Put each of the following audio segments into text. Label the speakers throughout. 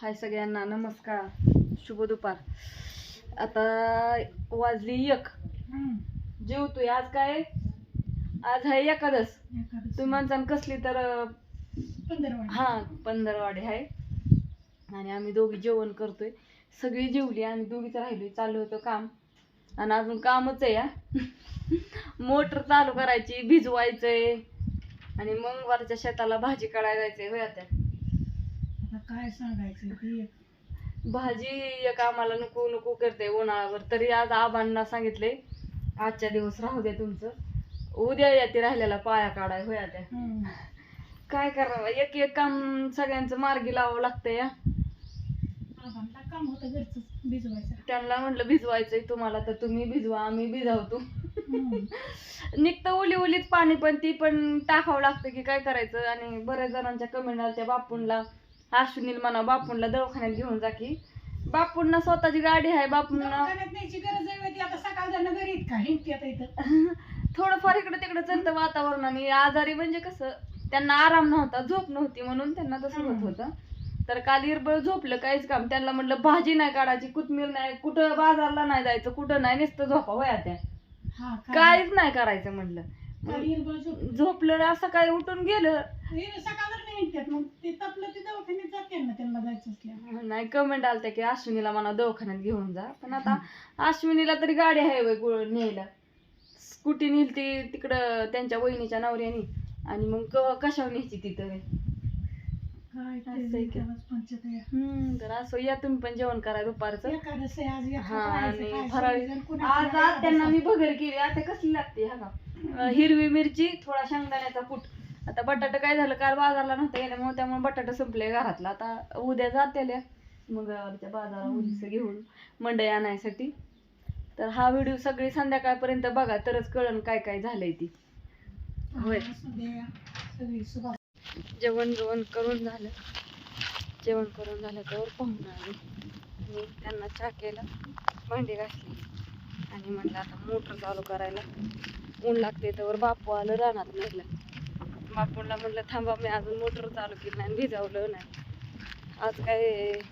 Speaker 1: हाय सगळ्यांना नमस्कार. शुभ दुपार. आता वाजली एक. जेवतोय. आज काय? आज आहे एकादस. तुम्ही म्हणसान कसली तर हा पंधरवाडी आहे. आणि आम्ही दोघी जेवण करतोय. सगळी जेवली. आणि दोघीच राहिलोय. चालू होतं काम. आणि अजून कामच आहे या मोटर चालू करायची भिजवायचंय. आणि मग वरच्या शेताला भाजी काढायला जायचंय. होय आता
Speaker 2: आता काय सांगायचं ते?
Speaker 1: भाजी एक आम्हाला नको नको करते उन्हाळ्यावर. तरी आज आबांना सांगितले आजच्या दिवस राहू द्या तुमचं. उद्या येते राहिलेला पाया काढाय होया त्या.
Speaker 2: हम्म.
Speaker 1: काय करावं? एक एक काम सगळ्यांचं मार्गी लावावं लागतं या.
Speaker 2: आबांना काम होतं घरच भिजवायचं.
Speaker 1: त्यांना म्हटलं भिजवायचंय तुम्हाला तर तुम्ही भिजवा आम्ही भिजावतो.
Speaker 2: हम्म.
Speaker 1: निघतं ओली ओलीत पाणी पण ती पण टाकावं लागतं की काय करायचं? आणि बऱ्याच जणांच्या कमेंट आल्या त्या बापूंला अश्विनील म्हणा बापूंला दवाखान्यात घेऊन जा की. बापूंना स्वतःची गाडी आहे बापूंना
Speaker 2: दवाखान्यात न्यायची गरज आहे आता सकाळ जाणं घरी आहेत का? हिंडती आता इथं.
Speaker 1: थोडंफार इकडे तिकडे चालतं वातावरणाने. आजारी म्हणजे कसं त्यांना आराम नव्हता झोप नव्हती म्हणून त्यांना तसं होत होतं. तर काल इरबळ झोपलं काहीच काम त्यांना म्हटलं भाजी नाही काढायची कोथमीर नाही कुठं बाजारला नाही जायचं कुठं नाही नुसतं झोपा वया त्या.
Speaker 2: हा
Speaker 1: काहीच नाही करायचं म्हटलं.
Speaker 2: काल हिरबळ झोप
Speaker 1: झोपलं ना सकाळी उठून गेलं.
Speaker 2: सकाळ मग ते तपलं ते दवाखान्यात जाते ना त्यांना जायचं असल्या
Speaker 1: नाही कमेंट आलत्या की अश्विनीला मला दवाखान्यात घेऊन जा. पण आता अश्विनीला तरी गाडी आहे वय न्यायला. स्कूटी नेली ती तिकडं त्यांच्या वहिनीच्या नवऱ्यानी. आणि मग क- कशावर न्यायची तिथं
Speaker 2: काय
Speaker 1: असं आहे
Speaker 2: ते
Speaker 1: का?
Speaker 2: त्यालाच पंचायत आहे.
Speaker 1: हम्म तर असं या तुम्ही पण जेवण करा दुपारचं.
Speaker 2: आहे आज
Speaker 1: हा आणि फराळी आज आज त्यांना मी बघर केली आता कसली लागते हा का? अं, हिरवी मिरची थोडा शेंगदाण्याचा कूट. आता बटाटा काय झालं? काल बाजारला नव्हतं गेल्यामुळे त्यामुळे बटाटा संपले घरातला. आता उद्या जातेल्या मंगळवारच्या बाजारात
Speaker 2: हम्म.
Speaker 1: घेऊन मंडई आणायसाठी. तर हा व्हिडिओ सगळी संध्याकाळपर्यंत बघा तरच कळण काय काय झालंय ती. होय. जेवण जेवण करून झालं. जेवण करून झालं तर पाहून आले. मी त्यांना चहा केला भांडी घासली. आणि म्हटलं आता मोटर चालू करायला. ऊन लागते तर बापू आलं रानात नेलं पापडला म्हटलं थांबा मी अजून मोटर चालू केली नाही भिजावलं नाही. आज काय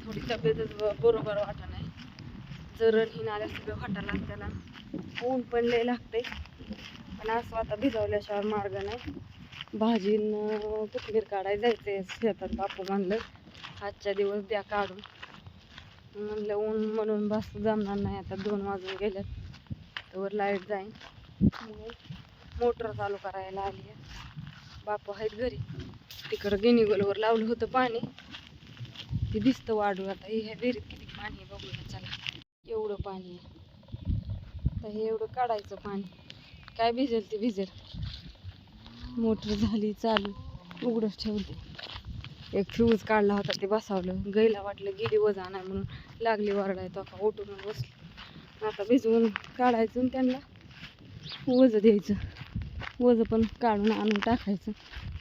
Speaker 1: थोडी तब्येतच बरोबर वाटत नाही जरण ही नाल्या सगळं वाटायला त्याला. ऊन पण लय लागते पण असं आता भिजवल्याशिवाय मार्ग नाही. भाजीनं कोथिंबीर काढायला जायचं शेतात बापू म्हणलं आजच्या दिवस द्या काढून. म्हणलं ऊन म्हणून बस जमणार नाही. आता दोन वाजून गेल्यात. तर लाइट जाईन. मोटर चालू करायला आली आहे. बापू आहेत घरी. तिकडं गिनीगोलवर लावलं होतं पाणी. ते दिसतं वाढू आता हे ह्या विहिरीत किती पाणी आहे बघूया चला. एवढं पाणी आहे. तर हे एवढं काढायचं पाणी. काय भिजेल ते भिजेल. मोटर झाली चालू. उघडच ठेवते एक फ्यूज काढला होता ते बसावलं. गैला वाटलं गेली वजा नाही म्हणून लागली वारडाय तो का उठून बसलो. आता भिजवून काढायचं आणि त्यांना वजं द्यायचं. वज पण काढून आणून टाकायचं.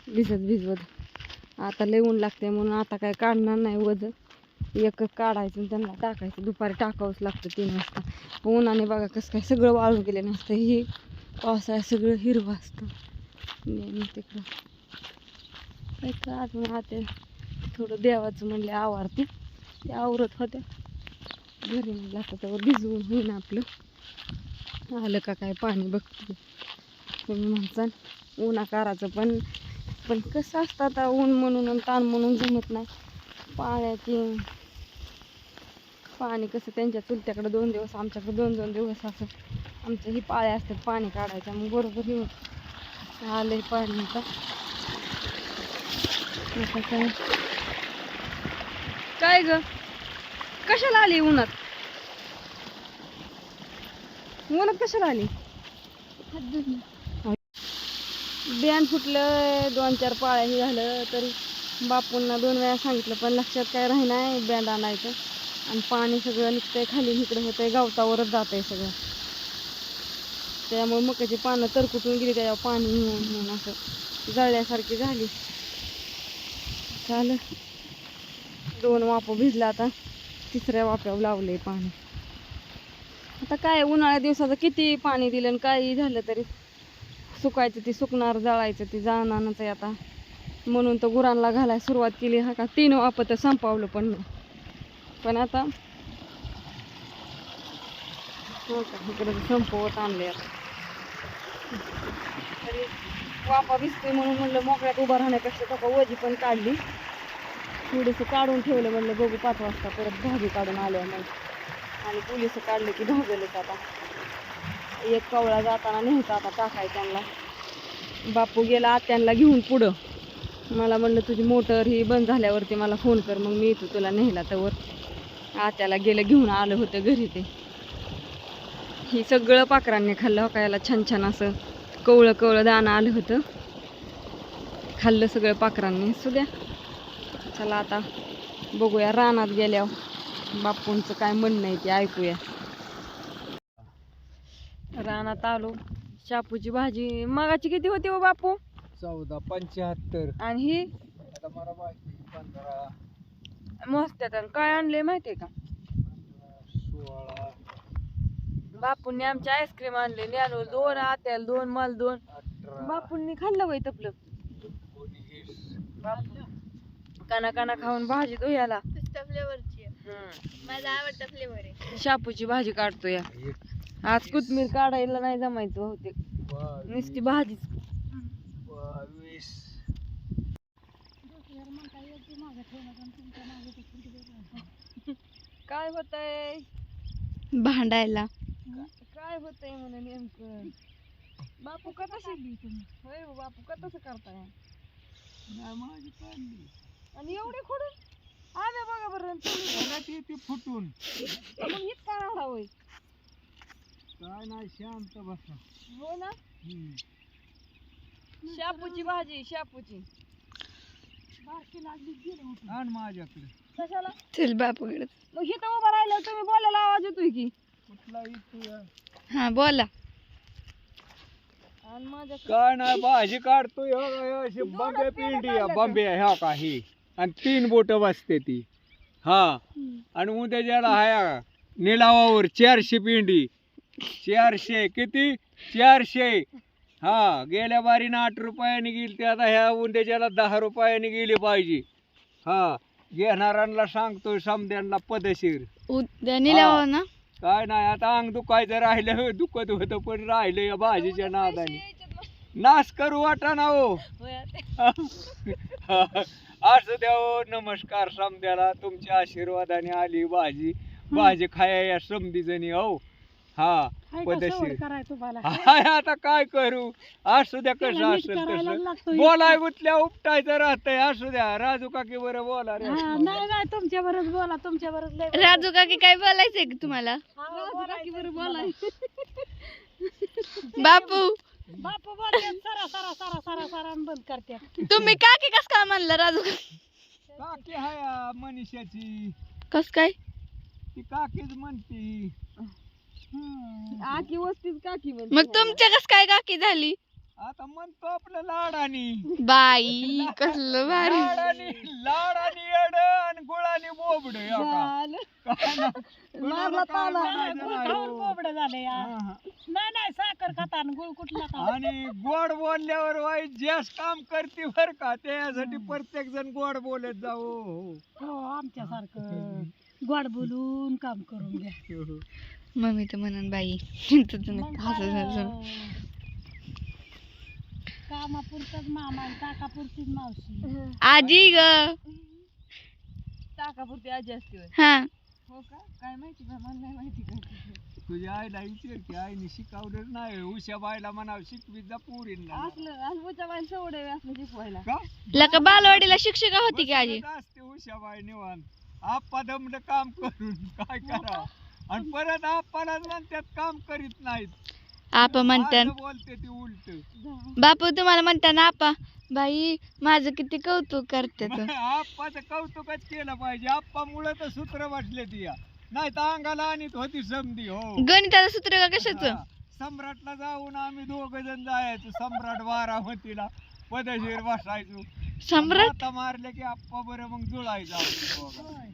Speaker 1: भिजत भिजवत. आता लय ऊन लागते म्हणून आता काय काढणार नाही वज. एक काढायचं त्यांना टाकायचं. दुपारी टाकावंच लागतं तीन वाजता. उन्हाने बघा कसं काय सगळं वाळून गेलं नसतं. हे पावसाळ्यात सगळं हिरवं असतं. नेहमी तिकडं. काय अजून आता? थोडं देवाचं म्हणले आवारते. ते आवरत होत्या. घरी म्हणलं आता त्यावर भिजवून होईन आपलं. आलं का काय पाणी बघते. तुम्ही म्हणसान उन्हाकाराचं पण पण कसं असतं आता ऊन म्हणून आणि ताण म्हणून जमत नाही. पाण्याची पाणी कसं त्यांच्या चुलत्याकडे दोन दिवस आमच्याकडे दोन दोन दिवस असं आमच्या ही पाळ्या असतात पाणी काढायच्या मग बरोबर येऊन आलंय पाणी आता. काय? काय ग? कशाला आली उन्हात? उन्हात कशाला आली? बियाण फुटलं दोन चार पाळ्याही झालं तरी बापूंना दोन वेळा सांगितलं पण लक्षात काय राही नाही बँड आणायचं. आणि पाणी सगळं निघतंय खाली इकडं होतंय गवतावरच आहे सगळं. त्यामुळे मकाची पानं तरकुटून गेली त्याच्यावर पाणी म्हणून असं जळल्यासारखी झाली. झालं दोन वाप भिजला आता. तिसऱ्या वाप्यावर लावले पाणी. आता काय उन्हाळ्या दिवसाचं किती पाणी दिलं आणि काही झालं तरी. सुकायचं ती सुकणार जळायचं ती जाणारच आहे आता. म्हणून तर गुरांना घालायला सुरुवात केली. हा का तीन वापत संपवलं पण. मी पण आता हो का इकडे संपवत आणले आता. तरी वापा भिजतोय म्हणून म्हणलं मोकळ्यात उभा राहण्यापेक्षा taka वजी पण काढली. थोडीसं काढून ठेवलं म्हणलं बघू पाच वाजता परत भाजी काढून आल्या मग. आणि पोलीस काढलं की भागलेत आता. एक कवळा जाताना न्यायचा आता टाकाय त्यांना. बापू गेला आत्यांना घेऊन पुढं. मला म्हणलं तुझी मोटर ही बंद झाल्यावरती मला फोन कर मग मी येतो तुला नेहला तर आत्याला गेलं घेऊन आलं होतं घरी ते. ही सगळं पाखरांनी खाल्लं हो छान छान असं कवळं कवळं दाणं आलं होतं. खाल्लं सगळं पाखरांनी असू चला आता बघूया रानात गेल्यावर बापूंचं काय म्हणणं आहे ते ऐकूया. रानात आलो. शापूची भाजी. मगाची किती होती हो बापू?
Speaker 3: चौदा पंच्याहत्तर.
Speaker 1: आणि ही?
Speaker 3: आता मला माहिती पंधरा.
Speaker 1: मस्त आणि काय आणले माहितीये का?
Speaker 3: सोळा.
Speaker 1: बापूंनी आमची आईस्क्रीम आणले न्यानो दोन आत्याला दोन मला दोन.
Speaker 3: अठरा.
Speaker 1: बापूंनी खाल्लं वय तपलं.
Speaker 3: एकोणीस
Speaker 1: बापू. काना काना खाऊन भाजी धुयाला.
Speaker 2: फ्लेवरची
Speaker 1: हम्म.
Speaker 2: माझा आवडता फ्लेवर आहे.
Speaker 1: शापूची भाजी काढतो या
Speaker 3: एक
Speaker 1: आज कोथमीर काढायला नाही जमायचं होते
Speaker 3: बावीस.
Speaker 1: नुसती भाजीच. काय होतंय?
Speaker 2: भांडायला.
Speaker 1: काय होतंय म्हणून नेमकं? बापू का तशी होय हो बापू का तसं करताय. आणि एवढे खोडून? आम्ही बघा बरं
Speaker 3: फुटून.
Speaker 1: मग हीच काढा होय
Speaker 3: काय नाही शांत बसा.
Speaker 1: हो ना?
Speaker 3: हम्म.
Speaker 1: शापूची भाजी शापूची.
Speaker 3: आण माझ्याकडे.
Speaker 1: कशाला?
Speaker 2: चल बापूकडे.
Speaker 1: मग इथं उभं राहिलं तुम्ही बोलायला आवाज येतोय की?
Speaker 2: हा बोला.
Speaker 1: आणि माझ्या
Speaker 3: काय नाही भाजी काढतोय हो हे अशी बंबे पिंडी आहे, बंबे ह्या का ही आणि तीन बोट बसते ती. हा. आणि उद्या ज्याला हाया निलावावर चारशे पिंडी चारशे किती? चारशे. हा गेल्या बारीनं आठ रुपयाने गेली ते आता ह्या उद्याच्याला दहा रुपयाने गेली पाहिजे. हा घेणाऱ्यांना सांगतोय समद्यांना पदशीर.
Speaker 2: ना?
Speaker 3: काय नाही आता अंग दुखायचं राहिलं दुखत होतं पण राहिलं या भाजीच्या नादाने. नाश करू वाटा ना हो. असं द्या हो, नमस्कार समद्याला तुमच्या आशीर्वादाने आली भाजी. भाजी खाया या समधी जणी हो. हा हाय आता काय करू? असू द्या कसं असेल तसं. बोलाय गुतल्या उपटायचं राहतंय. असू द्या राजू काकी बरं बोला रे.
Speaker 1: तुमच्या बरोबर बोला तुमच्या बरोबर
Speaker 2: राजू काकी काय बोलायचंय का तुम्हाला?
Speaker 1: बोलाय.
Speaker 2: बापू.
Speaker 1: बापू बोलते सरा सरा सरा सरा सरा बंद करते
Speaker 2: तुम्ही काकी कस काय म्हणलं राजू
Speaker 3: काकी? हाय मनीषाची.
Speaker 2: कस काय?
Speaker 3: ती काकीच म्हणती.
Speaker 1: आकी वस्तीच काकी म्हणते
Speaker 2: मग तुमच्या कस काय काकी झाली
Speaker 3: आता म्हणतो आपलं लाडानी
Speaker 2: बाई कसलं भारी
Speaker 3: लाडानी लाडानी येड आणि गुळानी बोबड या का?
Speaker 1: झालं.
Speaker 3: काय ना? कुणाला काय
Speaker 1: ताला.
Speaker 3: म्हणायचं नाही हो. हा, हा.
Speaker 1: नाही नाही साखर खाता गुळ कुठला
Speaker 3: आणि गोड बोलल्यावर वाईट जेस काम करते बर का त्यासाठी प्रत्येक जण गोड बोलत जाऊ हो,
Speaker 1: हो आमच्यासारखं गोड बोलून काम करून घ्या
Speaker 3: हो.
Speaker 2: मम्मी तर म्हणून बाई तुझं हसत
Speaker 1: कामापुरतच मामा मावशी.
Speaker 2: आजी ग.
Speaker 1: टाकापुरती आजी असते होय.
Speaker 2: हा.
Speaker 1: हो का? काय माहिती बा मला नाही माहिती काय
Speaker 3: तुझ्या आईला विचार की आईने शिकवलं नाही उशा बाईला म्हणाव शिकवीत जा पुरींना.
Speaker 1: असलं असं बाई सवड आहे असलं शिकवायला.
Speaker 3: का?
Speaker 2: लका बालवाडीला शिक्षिका होती की आजी?
Speaker 3: बसतच असते उशा बाई निवांत? आप्पा काम करून. काय करा? आणि परत आप्पाला म्हणतात काम करीत नाहीत.
Speaker 2: आप म्हणतात
Speaker 3: बोलते ती उलट.
Speaker 2: बापू तुम्हाला म्हणता ना आपा बाई माझं किती कौतुक करते
Speaker 3: आप्पाचं कौतुकच केलं पाहिजे. आप्पा मुळे तर सूत्र बसले ती या. नाही तर अंगाला आणीत होती समधी हो.
Speaker 2: गणिताचं सूत्र का कशाचं?
Speaker 3: हा. सम्राटला जाऊन आम्ही दोघ जण जायचो. सम्राट बारामतीला. पदशीर बसायचो.
Speaker 2: सम्राट?
Speaker 3: आता मारले की आप्पा बरं मग जुळायचं आपण दोघं.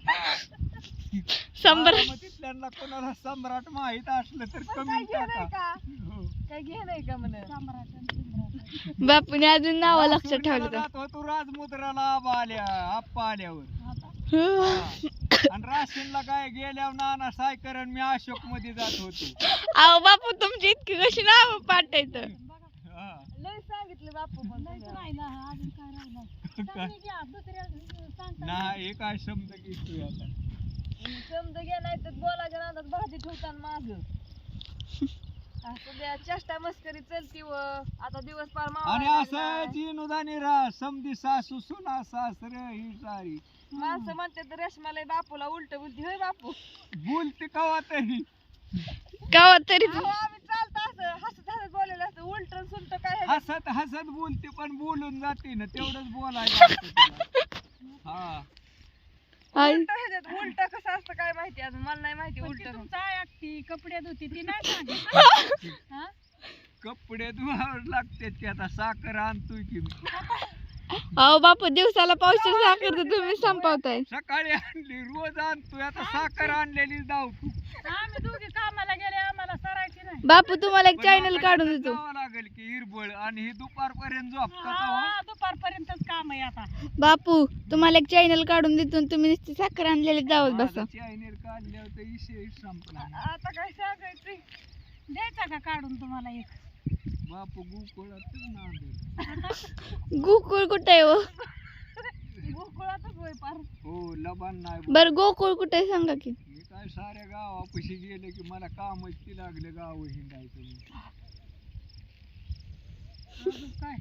Speaker 2: सम्राट?
Speaker 3: बारामतीतल्यांना कोणाला सम्राट माहीत असलं तर कमी टाका. हो.
Speaker 1: काय घे नाही का म्हणे?
Speaker 4: बापूने अजून नाव लक्षात ठेवलं
Speaker 3: जात होतो राजमुद्राला आबा आल्या आप्पा आल्यावर. हा. आणि राशीनला काय गेल्यावर नाना सायकर आणि मी अशोकमध्ये जात होतो.
Speaker 4: अहो बापू तुमची इतकी कशी नाव पाठायचं?
Speaker 3: हा.
Speaker 1: लय सांगितलं बापू पण
Speaker 2: हा,
Speaker 3: नाही हे काय शब्द घेतोय आता.
Speaker 1: समजा नाही तर बोलायच्या नादात भाजी ठेवताना माग. असं द्या चेष्टा मस्करी चलती व. आता दिवस पार
Speaker 3: आणि
Speaker 1: मावळायला
Speaker 3: असं
Speaker 1: लागलाय.
Speaker 3: जिनुदानी रा समधी सासू सुना सासर ही सारी.
Speaker 1: माणसं म्हणते तर रेशमाला बापूला उलट बोलती होय बापू?
Speaker 3: बोलते कवा तरी.
Speaker 4: कवा तरी
Speaker 1: अहो, आम्ही चालतं असं हसत हसत बोललेलं असतं उलट सुलट काय
Speaker 3: हसत हसत बोलते पण बोलून जाते ना तेवढंच बोलायला लागतं तिला. हा.
Speaker 4: आई
Speaker 1: उलट ह्याच्यात उलट कसं असतं काय माहिती अजून मला नाही माहिती उलट
Speaker 2: ती तुमचं आहे एकटी कपड्यात होती ती नाही सांगितलं हा?
Speaker 3: कपडे धुवावं लागते की आता साखर आणतोय की मी.
Speaker 4: अहो बापू दिवसाला पावशे साखर तर तुम्ही संपवताय.
Speaker 3: सकाळी आणली रोज आणतोय आता साखर आणलेली जाऊ. तू
Speaker 2: आम्ही दोघे कामाला गेले आम्हाला सरायची नाही.
Speaker 4: बापू तुम्हाला एक चॅनल काढून देतो.
Speaker 3: जावं लागेल की हिरबळ आणि ही दुपारपर्यंत झोपतात तेव्हा.
Speaker 2: हा, दुपारपर्यंतच काम आहे आता.
Speaker 4: बापू तुम्हाला एक चॅनल काढून देतो आणि तुम्ही नुसती साखर आणलेली जावत बसा.
Speaker 3: चॅनेल काढल्यावर तर विषय संपला
Speaker 1: आता काय सांगायचं?
Speaker 2: द्यायचा का काढून तुम्हाला एक?
Speaker 3: बापू गोकुळातच नांदेड.
Speaker 4: गोकुळ कुठे आहे हो?
Speaker 1: गोकुळातच होय पार.
Speaker 3: हो लबान नाही
Speaker 4: बर गोकुळ कुठे आहे सांगा की.
Speaker 3: मी काय साऱ्या गावापाशी गेले की मला कामच ती लागले गाव हिंडायचं
Speaker 2: काय?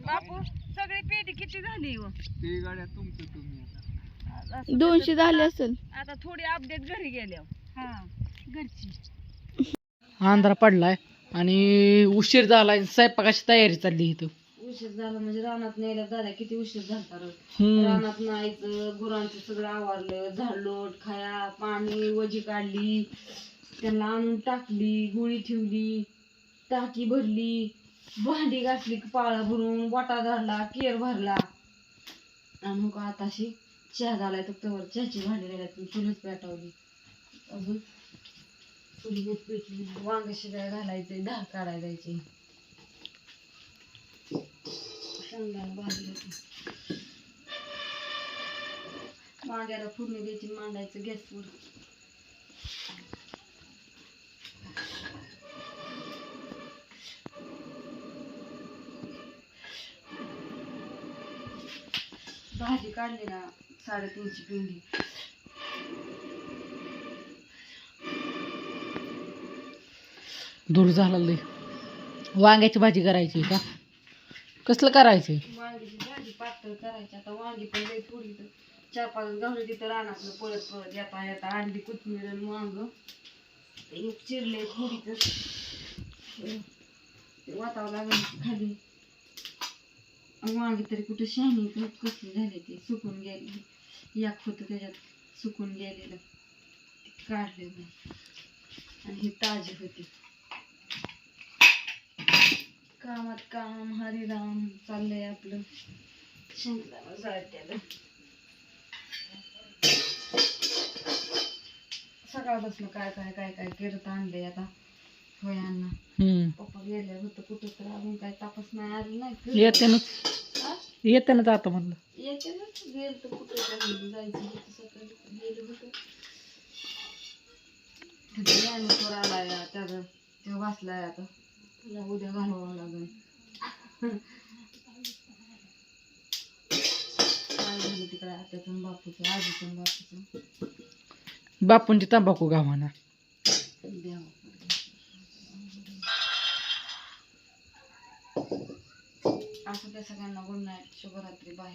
Speaker 1: बापू सगळी पेटी किती झाली व
Speaker 3: ते गाड्या तुमचं तुम्ही आता.
Speaker 4: दोनशे झाले असेल.
Speaker 1: आता थोडी अपडेट घरी गेल्यावर.
Speaker 2: हा घरची.
Speaker 5: अंधार पडलाय. आणि उशीर झालाय स्वयंपाकाची तयारी चालली इथं.
Speaker 1: उशीर झाला म्हणजे रानात न्यायला झाला किती उशीर झाला
Speaker 5: हम्म.
Speaker 1: रानात न्यायचं गुरांचं सगळं आवरलं झाडलोट खाया पाणी वजी काढली त्यांना आणून टाकली गुळी ठेवली टाकी भरली भांडी घातली पाळा भरून वाटा झाडला केर भरला. आणि मग आता अशी चहा झालाय तर तवर चहाची भांडी राहिल्यात चुलीच पेटवली. अजून? पीठ पेटली वांग शिजाय घालायचे डाळ काढाय जायचे. शेंगदाणा भाजले मांड्याला फोडणी द्यायची मांडायचं गॅसवर. भाजी काढली ना साडेतीनशे पिंडी.
Speaker 5: दूर झाला लई वांग्याची भाजी करायची का? कसलं करायचं?
Speaker 1: वांग्याची भाजी पातळ करायची. आता वांगी पण लई थोडी तर चार पाच गवळी तिथं रानातलं पळत पळत येता येता अंडी कोथिंबीर आणि वांग. एक चिरले थोडी तर. वातावं लागेल खाली. वांगी तरी कुठं शहाणी तर कसले झाले ते सुकून गेले याक होतं त्याच्यात सुकून गेलेलं. ते काढले आणि हे ताजी होती. काम हरिराम चाललंय आपलं. शेंगदाणा जाळत्याला. सकाळपासून काय काय काय काय करत आणलंय आता? होयांना पप्पा गेले होतं कुठं तर अजून काय तापस नाही आलं नाही फिरलो.
Speaker 5: येत्यानंच
Speaker 1: हा?
Speaker 5: येत्यानंच आता म्हणलं.
Speaker 1: येते ना. गेल तर कुठं जायचं होतं सकाळी. गेलं होतं. ज्ञानेश्वर आलाय त्याचा तो वाचलाय आता. त्याला उद्या घालवावं लागेल. तिकडे आत्याचं बापूचं आजीतून आणि बापूचं
Speaker 5: बापूंची तंबाखू गावाना
Speaker 1: द्यावं असं त्या सगळ्यांना गुड नाईट. शुभरात्री. बाय.